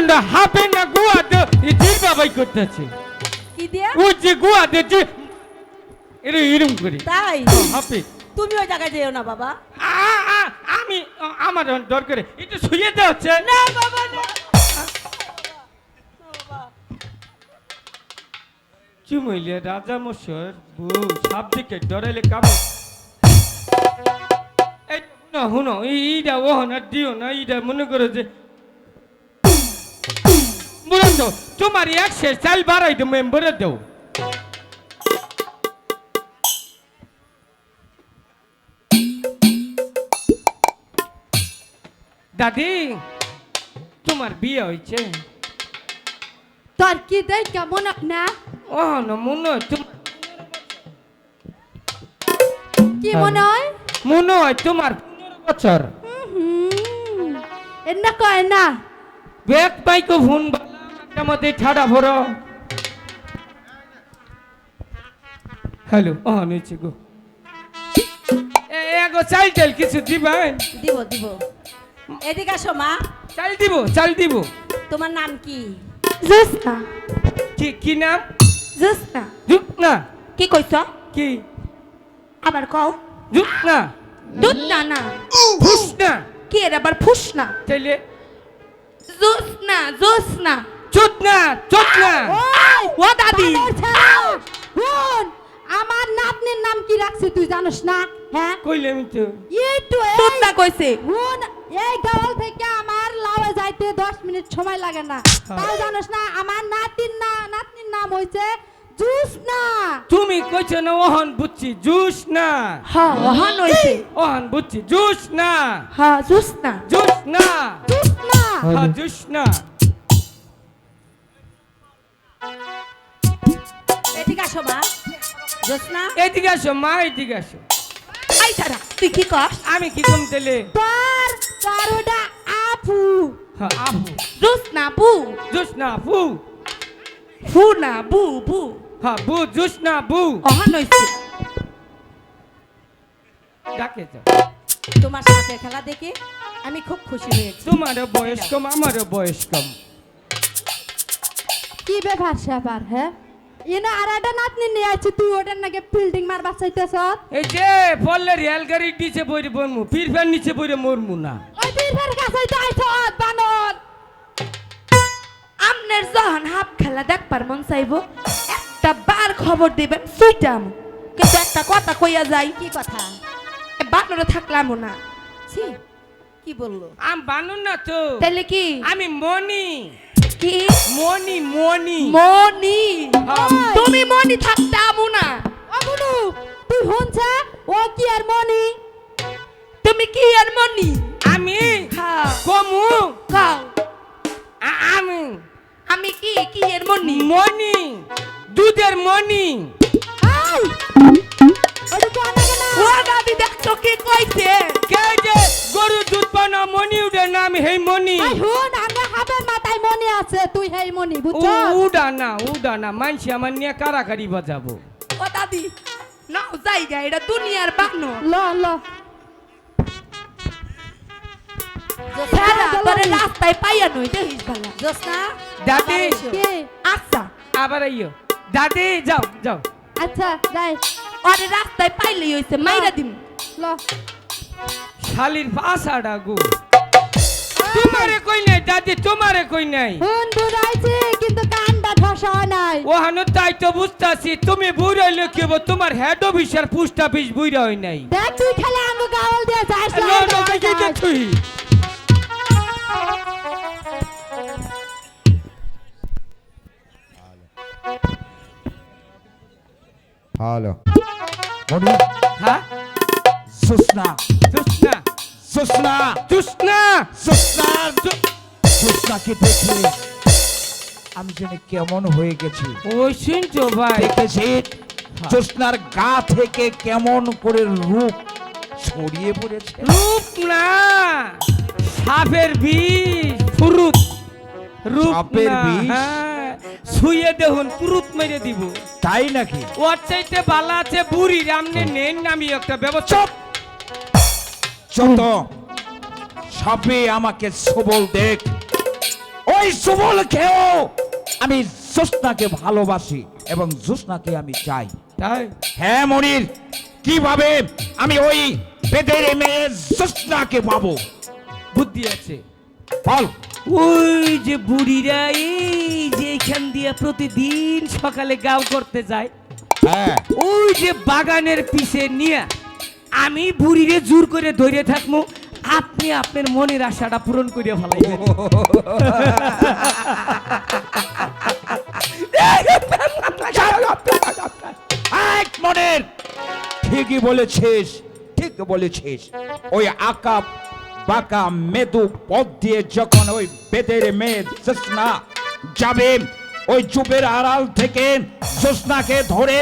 মুরন্ড হাফে না গুয়া দে জির বাবাই করতেছে কি দিয়া? ও যে গুয়া দে যে এরে এরম করি তাই? হাফে তুমি ওই জায়গায় যেও না বাবা। আমি আমার দরকার একটু শুয়ে দেওয়া হচ্ছে। না বাবা না চুমইলে রাজা মশর বউ সাপ দিকে ডরাইলে কামড়। এই না হুনো এইটা ও না দিও না এইটা মনে করো যে তো তোমার এক শেষ চাল বাড়াই তো মেম্বারে দেও। দাদি তোমার বিয়ে হয়েছে তোর কি দেখ কেমন না? ও না মনে হয় তোমার কি মনে হয়? মনে হয় তোমার পনেরো বছর। হুম, এন্না কয় না। ব্যাগ পাইকো ফোন মতে ঠাডা ভরো। হ্যালো ও নিচে গো। এগো চাল চাল কিছু দিবেন দিব দিব। এদিকে আসো মা। চাল দিব চাল দিব। তোমার নাম কি? জোসনা কি কি নাম? জোসনা জুক না কি কইছ? কি? আবার কও। জুক না দুধ না। না ফুস না কি এর আবার ফুস না তাইলে? জোসনা জোসনা চুত না চুত না ও দাদি। শুন আমার নাতনির নাম কি রাখছে তুই জানিস না? হ্যাঁ? কইলাম তো। একটু দুধ না কইছে। শুন এই গাওয়াল থেকে আমার লাউয়ে যাইতে দশ মিনিট সময় লাগে না। তাও জানিস না আমার নাতির না নাতনির নাম হইছে জুস না তুমি কইছো না ওহন বুঝছি জুস না হ্যাঁ ওহান হইছে। ওহন বুঝছি জুস না হ্যাঁ জোসনা। জুস না জুস না হ্যাঁ জুস না এদিকে আসো মা। জোসনা এদিকে আসো মা এদিকে আসো। আই সারা তুই কি কস? আমি কি কম তেলে? তোর তোর ওটা আপু। জোসনা বু জুস বু ফু না বু বু। হ্যাঁ বু জুস বু। ওহান হইছে ডাকে যাও। তোমার সাথে খেলা দেখে আমি খুব খুশি হয়েছি। তোমারও বয়স কম আমারও বয়স কম। কি ব্যাপার স্যাপার হ্যাঁ? এনে আর একটা নাতনি নিয়ে আছে তুই ওটার নাকি ফিল্ডিং মার বাঁচাইতেছ এই যে পল্লে রেল গাড়ির নিচে বইরে বনমু পীর ফ্যান নিচে বইরে মরমু না। ওই কাছে যাইছ বানর। আমনের যখন হাফ খেলা দেখবার মন চাইব একটা বার খবর দিবেন সুইটাম। কিন্তু একটা কথা কইয়া যাই কি কথা? বানরে থাকলাম না। ছি কি বলল? আম বানুন না তো। তাহলে কি? আমি মনি। কি? মনি মনি মনি হ্যাঁ। তুমি মনি থাকতে আমু না। অগুনু তুই শুনছে ও কি আর মনি তুমি কি আর মনি আমি? হ্যাঁ। কমু? কও। আমি। আমি কি কি এর মনি মনি দুধের মনি না ও দাদি দেখছ কি কইছে? কে যে গরু দুধ পানা মনি উঠে নাম হেই মনি আই হুন আঙ্গা হাবের মাথায় মনি আছে তুই হেই মনি বুঝছ উডা না উডা না মানছি আমার নিয়ে কারাকারি বাজাবো? ও দাদি নাও জায়গা এটা দুনিয়ার বানো ল ল। রাস্তায় পাইয়া নই দেখিস ভালা জোসনা দাদি। আচ্ছা। আবার আইও দাদি যাও যাও। আচ্ছা যাই। ওরে রাস্তায় পাইলেই হইছে মাইরা দিম। ল। শালির পাশাডা গো। তোমারে কই নাই দাদি তোমারে কই নাই? হুন বুড়াইছে কিন্তু কানটা ঠসা নাই। ও হানো তাই তো বুঝতাছি তুমি বুড়াইলে কি হব তোমার হেড অফিসার পোস্ট অফিস বুড়া হই নাই। দেখ তুই খেলে আঙ্গু গাওয়াল দিয়ে যাস নো নো কি যে তুই হ্যালো। হ্যাঁ? সুসনা। জুসনা সুসনা। জুসনা সুসনা। সুসনাকে দেখে আমি যেন কেমন হয়ে গেছি। ওই শুনছো ভাই? দেখেছি? জোসনার গা থেকে কেমন করে রূপ ছড়িয়ে পড়েছে। রূপ না সাপের বিষ ফুরুত। রূপ সাপের বিষ? হ্যাঁ শুয়ে দেখুন পুরুত মেরে দিব। তাই নাকি? ওর চাইতে বালা আছে বুড়ি রামনে নেন আমি একটা ব্যবস্থা যত সাপে আমাকে সবল দেখ ওই সুবল খেয়েও আমি জোসনাকে ভালোবাসি এবং জোসনাকে আমি চাই। তাই? হ্যাঁ মনির কীভাবে আমি ওই বেদের মেয়ে জোসনাকে পাবো? বুদ্ধি আছে। বল। ওই যে বুড়িরা এই যে এখান দিয়ে প্রতিদিন সকালে গাও করতে যায় হ্যাঁ। ওই যে বাগানের পিছে নিয়ে আমি বুড়িরে জোর করে ধরে থাকব, আপনি আপনার মনের আশাটা পূরণ করে ফেলাইবেন। মনের। ঠিকই বলেছিস, ঠিক বলেছিস। ওই আঁকা বাঁকা মেদু পথ দিয়ে যখন ওই বেদের মেয়ে জোসনা যাবে, ওই চুপের আড়াল থেকে জোসনাকে ধরে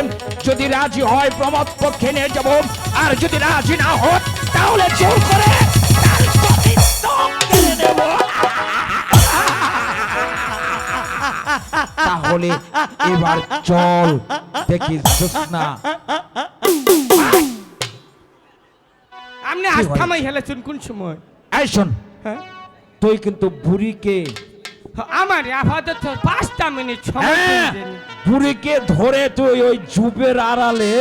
যদি রাজি হয় প্রমোদ পক্ষে নিয়ে যাব। আর যদি রাজি না হয় তাহলে জোর করে তার সতীত্ব কেড়ে নেব। তাহলে এবার চল দেখি জোসনা আপনি আজ থামাই হেলেছেন কোন সময়? এই শোন হ্যাঁ? তুই কিন্তু বুড়িকে আমার আপাতত পাঁচটা মিনিট সময় হ্যাঁ, বুড়িকে ধরে তুই ওই ঝুপের আড়ালে।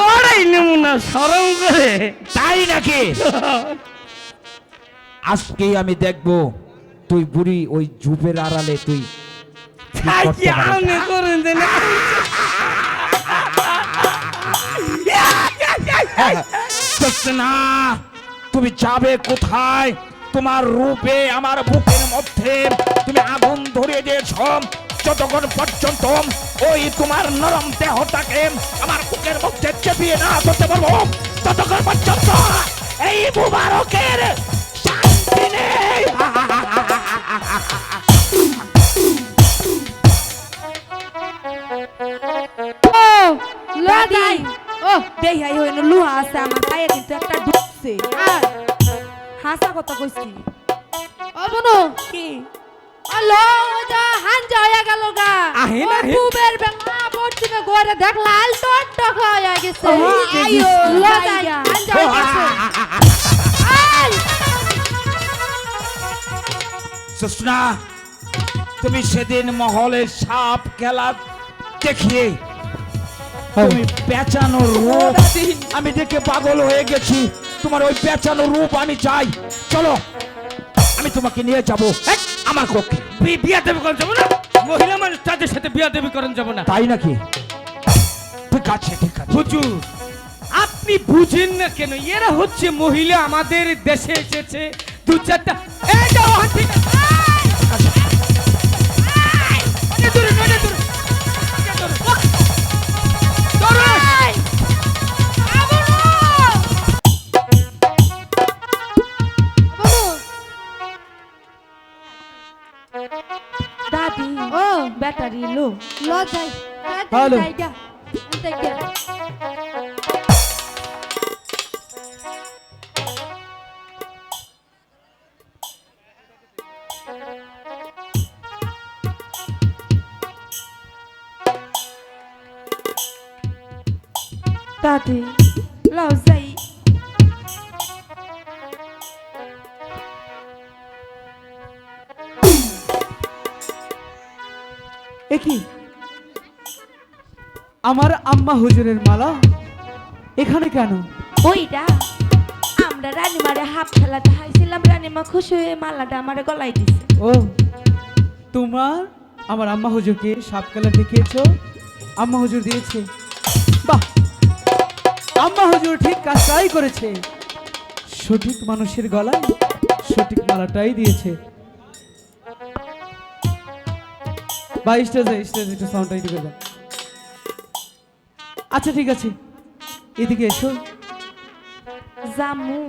ওরাই নমুনা সরম করে। তাই নাকি? আজকেই আমি দেখব তুই বুড়ি ওই ঝুপের আড়ালে তুই কি তাই করতে কি পারিস। আপনি করেন যে না? জোসনা তুমি যাবে কোথায়? তোমার রূপে আমার বুকের মধ্যে। তুমি আগুন ধরিয়ে দিয়েছ যতক্ষণ পর্যন্ত ওই তোমার নরম দেহটাকে আমার বুকের মধ্যে চেপিয়ে না ধরতে পারব ততক্ষণ পর্যন্ত এই মুবারকের শান্তি নেই। ও ও দেই হাই হইন লুহা আছে আমার পায়ে কিন্তু একটা ঢুকছে আর হাসা কথা কইছি। ও বনু কি? আলো যা হাঞ্জা গেল গা। আহেন, ও আহেন। কুবের বেঙ্গা পড়ছিনে ঘরে দেখ লাল টট টক হয়ে গেছে আইও, লদাই যাইয়া। হাঞ্জা গেছে। আই সুষ্ণা তুমি সেদিন মহলে সাপ খেলা দেখিয়ে তুমি পেঁচানো রূপ আমি দেখে পাগল হয়ে গেছি। তোমার ওই পেঁচানো রূপ আমি চাই। চলো আমি তোমাকে নিয়ে যাব। আমার কক্ষে। বিয়া দেবী করেন যাব না? মহিলা মানুষ তাদের সাথে বিয়া দেবী করেন যাব না। তাই নাকি? ঠিক আছে ঠিক আছে। হুজুর আপনি বুঝেন না কেন? এরা হচ্ছে মহিলা আমাদের দেশে এসেছে। দু চারটা এটা ঠিক হাত। হ্যালো। দাদি লাও যাই একি আমার আম্মা হুজুরের মালা। এখানে কেন? ওইটা আমরা রানীমারে হাফ খেলাতে হাইছিলাম রানীমা খুশি হয়ে মালাটা আমারে গলায় দিছে। ও তোমার আমার আম্মা হুজুরকে সাপ খেলা দেখিয়েছ? আম্মা হুজুর দিয়েছে। বাহ! আম্মা হুজুর ঠিক কাজটাই করেছে। সঠিক মানুষের গলায় সঠিক মালাটাই দিয়েছে। বা স্টেজে স্টেজে একটু সাউন্ডটা একটু। আচ্ছা ঠিক আছে। এদিকে এসো। জামু।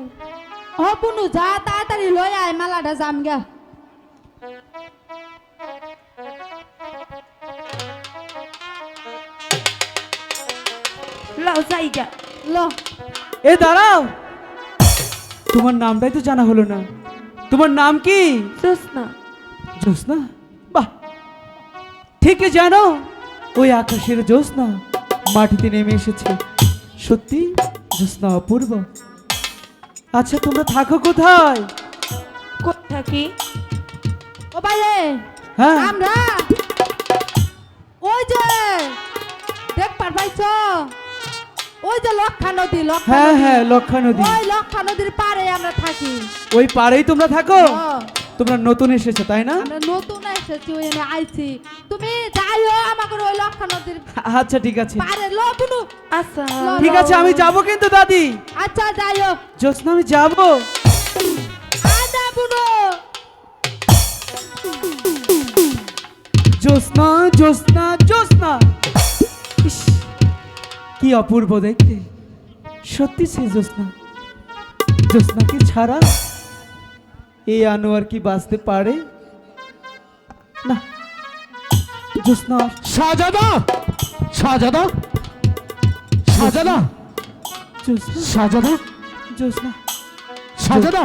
ও বনু যা তাড়াতাড়ি লই আয় মালাটা জাম গা। লাও যাইগা ল। এ দাঁড়াও। তোমার নামটাই তো জানা হলো না। তোমার নাম কি? জোসনা জ্যোৎস্না? বাহ। ঠিকই জানো ওই আকাশের জ্যোৎস্না। মাটিতে নেমে এসেছে। সত্যি জ্যোৎস্না অপূর্ব। আচ্ছা তোমরা থাকো কোথায়? কোথা কি ও বাইরে। হ্যাঁ। আমরা। ওই যে দেখ পার পাইছ? ওই যে লক্ষা নদী লক্ষা হ্যাঁ হ্যাঁ লক্ষা নদী। ওই লক্ষা নদীর পারে আমরা থাকি। ওই পাড়েই তোমরা থাকো? ও, তোমরা নতুন এসেছ তাই না? আমরা নতুন এসেছি ওই আমি আইছি। তুমি যাইও আমাকে ওই লক্ষা নদীর আচ্ছা ঠিক আছে। পারে লো বুনু। আচ্ছা। ঠিক আছে আমি যাব কিন্তু দাদি। আচ্ছা যাইও। জ্যোৎস্না আমি যাব। আদা বুনু। জ্যোৎস্না জ্যোৎস্না জ্যোৎস্না। কি অপূর্ব দেখতে। সত্যি সে জ্যোৎস্না। জ্যোৎস্নাকে ছাড়া এই আনোয়ার কি বাঁচতে পারে? না। শাহজাদা! জ্যোৎস্না শাহজাদা! জ্যোৎস্না শাহজাদা!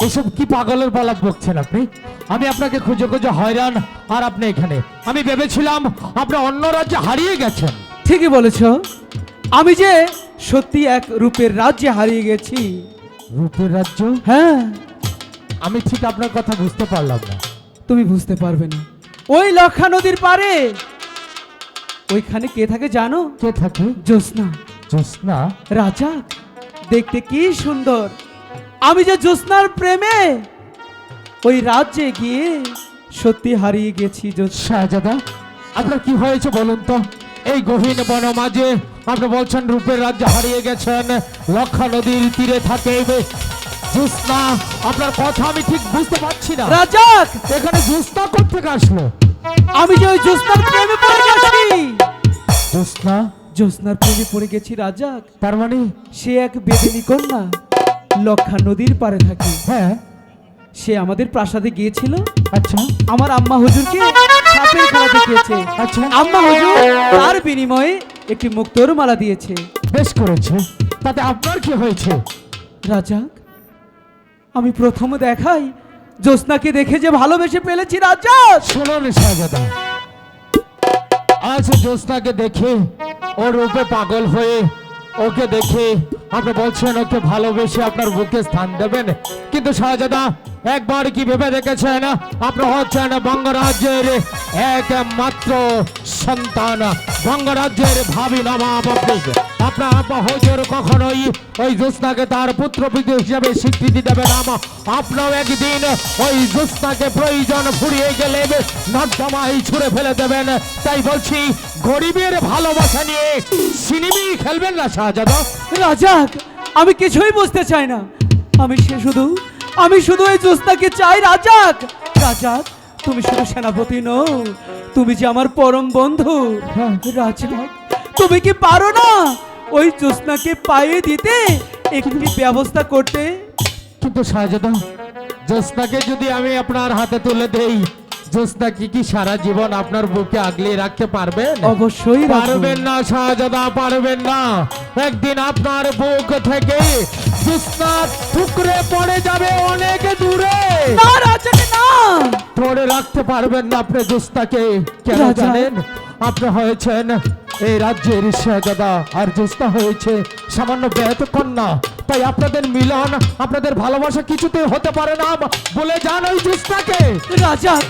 এসব কি পাগলের পালাক বকছেন আপনি? আমি আপনাকে খুঁজে খুঁজে হয়রান আর আপনি এখানে। আমি ভেবেছিলাম আপনি অন্য রাজ্যে হারিয়ে গেছেন। ঠিকই বলেছ। আমি যে সত্যি এক রূপের রাজ্যে হারিয়ে গেছি রূপের রাজ্য? হ্যাঁ। আমি ঠিক আপনার কথা বুঝতে পারলাম না। তুমি বুঝতে পারবে না। ওই লক্ষা নদীর পারে ওইখানে কে থাকে জানো? কে থাকে? জ্যোৎস্না। জ্যোৎস্না? রাজা। দেখতে কি সুন্দর। আমি যে জ্যোৎস্নার প্রেমে ওই রাজ্যে গিয়ে সত্যি হারিয়ে গেছি জ্যোৎস্না। শাহজাদা আপনার কি হয়েছে বলুন তো? এই গহীন বন মাঝে আপনি বলছেন রূপের রাজ্যে হারিয়ে গেছেন লক্ষা নদীর তীরে থাকে। জ্যোৎস্না আপনার কথা আমি ঠিক বুঝতে পারছি না। রাজাক এখানে জ্যোৎস্না কোথেকে আসলো? আমি যে ওই জ্যোৎস্নার প্রেমে পড়ে গেছি। জ্যোৎস্না জ্যোৎস্নার প্রেমে পড়ে গেছি রাজাক তার মানে? সে এক বেদিনী কন্যা লক্ষা নদীর পারে থাকে। হ্যাঁ। সে আমাদের প্রাসাদে গিয়েছিল। আচ্ছা। আমার আম্মা হুজুরকে সাপের খেলা দেখিয়েছে। আচ্ছা আম্মা হুজুর তার বিনিময়ে একটি মুক্তোর মালা দিয়েছে। বেশ করেছে। তাতে আপনার কি হয়েছে? রাজাক আমি প্রথম দেখাই জ্যোৎস্নাকে দেখে যে ভালোবেসে ফেলেছি রাজাক শুনুন শাহজাদা আজ জ্যোৎস্নাকে দেখে ওর রূপে পাগল হয়ে ওকে দেখে আপনি বলছেন ওকে ভালোবেসে আপনার বুকে স্থান দেবেন। কিন্তু শাহজাদা একবার কি ভেবে দেখেছেন? আপনার হচ্ছেন বঙ্গরাজ্যের একমাত্র সন্তান বঙ্গরাজ্যের ভাবি নবাব আপনি আপনার হজর কখনোই ওই জ্যোৎস্নাকে তার পুত্র হিসেবে স্বীকৃতি দেবে না। আপনাও একদিন ওই জ্যোৎস্নাকে প্রয়োজন ফুরিয়ে গেলে নর্দমাই ছুড়ে ফেলে দেবেন। তাই বলছি, গরিবের ভালোবাসা নিয়ে সিনেমি খেলবেন না শাহজাদা। রাজাক আমি কিছুই বুঝতে চাই না। আমি সে শুধু, আমি শুধু এই জ্যোৎস্নাকে চাই রাজাক রাজাক তুমি শুধু সেনাপতি নও তুমি যে আমার পরম বন্ধু। রাজনাথ তুমি কি পারো না ওই জ্যোৎস্নাকে পায়ে দিতে একটি ব্যবস্থা করতে? কিন্তু শাহজাদা জ্যোৎস্নাকে যদি আমি আপনার হাতে তুলে দেই জ্যোৎস্না কি কি সারা জীবন আপনার বুকে আগলে রাখতে পারবেন? অবশ্যই পারবেন না শাহজাদা পারবেন না। একদিন আপনার বুক থেকে টুকরে পড়ে যাবে অনেক দূরে। ধরে রাখতে পারবেন না আপনি কেন জানেন? আপনি হয়েছেন এই রাজ্যের শাহজাদা আর জ্যোৎস্না হয়েছে সামান্য ব্যত কন্যা। তাই আপনাদের মিলন আপনাদের ভালোবাসা কিছুতে হতে পারে না। বলে যান ওই জ্যোৎস্নাকে রাজাক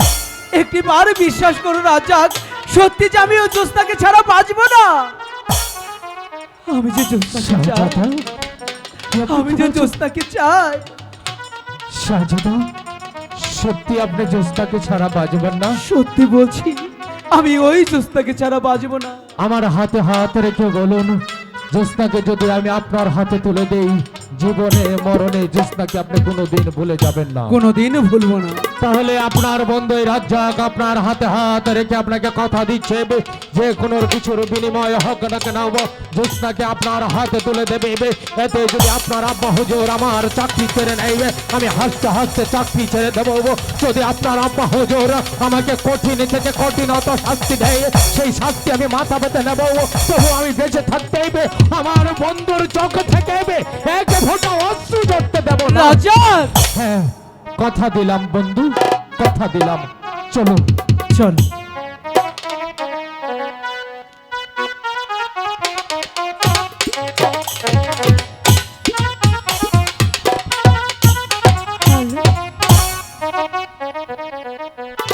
একটি বার বিশ্বাস করো রাজাক সত্যি যে আমি জ্যোৎস্নাকে ছাড়া বাঁচবো না। আমি যে চাই আমি যে জ্যোৎস্নাকে চাই। সত্যি আপনি জ্যোৎস্নাকে ছাড়া বাজবেন না? সত্যি বলছি আমি ওই জ্যোৎস্নাকে ছাড়া বাঁচবো না। আমার হাতে হাত রেখে বলুন জ্যোৎস্নাকে যদি আমি আপনার হাতে তুলে দেই জীবনে মরণে জ্যোৎস্নাকে আপনি কোনোদিন ভুলে যাবেন না। কোনোদিন ভুলবো না। তাহলে আপনার বন্ধু রাজ্জাক আপনার হাতে হাত রেখে আপনাকে কথা দিচ্ছে। যে কোনো কিছুর বিনিময় হোক না কেন জ্যোৎস্নাকে আপনার হাতে তুলে দেবে। এতে যদি আপনার আব্বা হুজুর আমার চাকরি ছেড়ে নেবে আমি হাসতে হাসতে চাকরি ছেড়ে দেবো। যদি আপনার আব্বা হুজুর আমাকে কঠিন থেকে কঠিনত শাস্তি দেয় সেই শাস্তি আমি মাথা পেতে নেব। তবু আমি বেঁচে থাকতে আমার বন্ধুর চোখ থেকে এক ফোঁটা অশ্রু ধরতে দেবো না। রাজাক হ্যাঁ কথা দিলাম বন্ধু কথা দিলাম। চলো চল